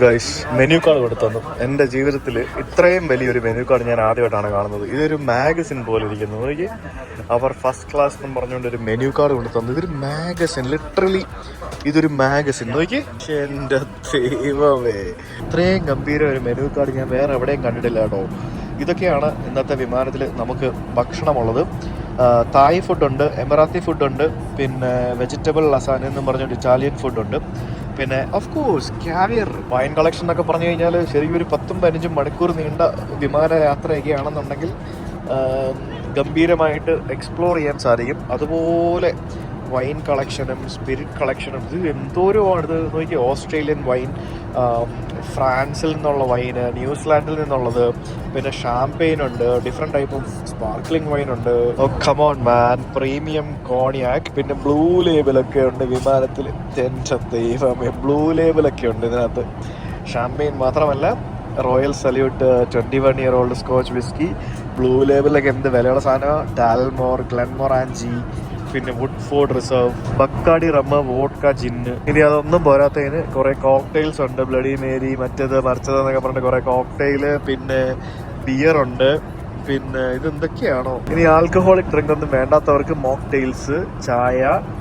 Guys menu card കൊടുത്തു എന്റെ ജീവിതത്തിൽ ഇത്രയും വലിയൊരു മെനു കാർഡ് ഞാൻ ആദ്യമായിട്ടാണ് കാണുന്നത്. ഇതൊരു മാഗസിൻ പോലെ ഇരിക്കുന്നത് അവർ ഫസ്റ്റ് ക്ലാസ് എന്ന് പറഞ്ഞുകൊണ്ട് ഒരു മെനു കാർഡ് കൊടുത്തു തന്നു. ഇതൊരു മാഗസിൻ ലിറ്ററലി ഇതൊരു മാഗസിൻ നോക്കി എന്റെ ദൈവമേ. ഇത്രയും ഗംഭീര ഒരു മെനു കാർഡ് ഞാൻ വേറെ എവിടെയും കണ്ടിട്ടില്ല കേട്ടോ. ഇതൊക്കെയാണ് ഇന്നത്തെ വിമാനത്തിൽ നമുക്ക് ഭക്ഷണമുള്ളത്. തായ് ഫുഡുണ്ട് എമറാത്തി ഫുഡുണ്ട് പിന്നെ വെജിറ്റബിൾ ലസാൻ എന്ന് പറഞ്ഞൊരു ഇറ്റാലിയൻ ഫുഡുണ്ട് പിന്നെ of course caviar wine collection എന്നൊക്കെ പറഞ്ഞു കഴിഞ്ഞാൽ ശരിക്കും ഒരു പത്തും പതിനഞ്ചും മണിക്കൂർ നീണ്ട വിമാന യാത്രയൊക്കെ ആണെന്നുണ്ടെങ്കിൽ ഗംഭീരമായിട്ട് എക്സ്പ്ലോർ ചെയ്യാൻ സാധിക്കും. അതുപോലെ വൈൻ കളക്ഷനും സ്പിരിറ്റ് കളക്ഷനും ഇത് എന്തോരമാണ് ഇത് നോക്കി ഓസ്ട്രേലിയൻ വൈൻ ഫ്രാൻസിൽ നിന്നുള്ള വൈന് ന്യൂസിലാൻഡിൽ നിന്നുള്ളത് പിന്നെ ഷാംപെയിൻ ഉണ്ട് different type of sparkling wine ഉണ്ട്. Come on man premium cognac പിന്നെ ബ്ലൂ ലേബിളൊക്കെ ഉണ്ട് വിമാനത്തിൽ. എന്റെ ദൈവമേ ബ്ലൂ ലേബിളൊക്കെ ഉണ്ട് ഇതിനകത്ത്. ഷാംപെയിൻ മാത്രമല്ല Royal Salute twenty one year old scotch whisky blue ലേബിളൊക്കെ എന്ത് വിലയുള്ള സാധനം ഡാൽമോർ ഗ്ലെൻമോർ ആൻജി പിന്നെ വുഡ്ഫോർഡ് റിസർവ് ബക്കാടി റമ്മ വോഡ്ക ജിന്ന് ഇനി അതൊന്നും പോരാത്തതിന് കുറെ കോക്ടെയിൽസ് ഉണ്ട്. ബ്ലഡി മേരി മറ്റേത് മറിച്ചത് എന്നൊക്കെ പറഞ്ഞിട്ട് കുറെ കോക്ടെയിൽ പിന്നെ ബിയർ ഉണ്ട്. പിന്നെ ഇത് എന്തൊക്കെയാണോ ഇനി ആൽക്കഹോളിക് ഡ്രിങ്ക് ഒന്നും വേണ്ടാത്തവർക്ക് മോക്ടെയിൽസ് ചായ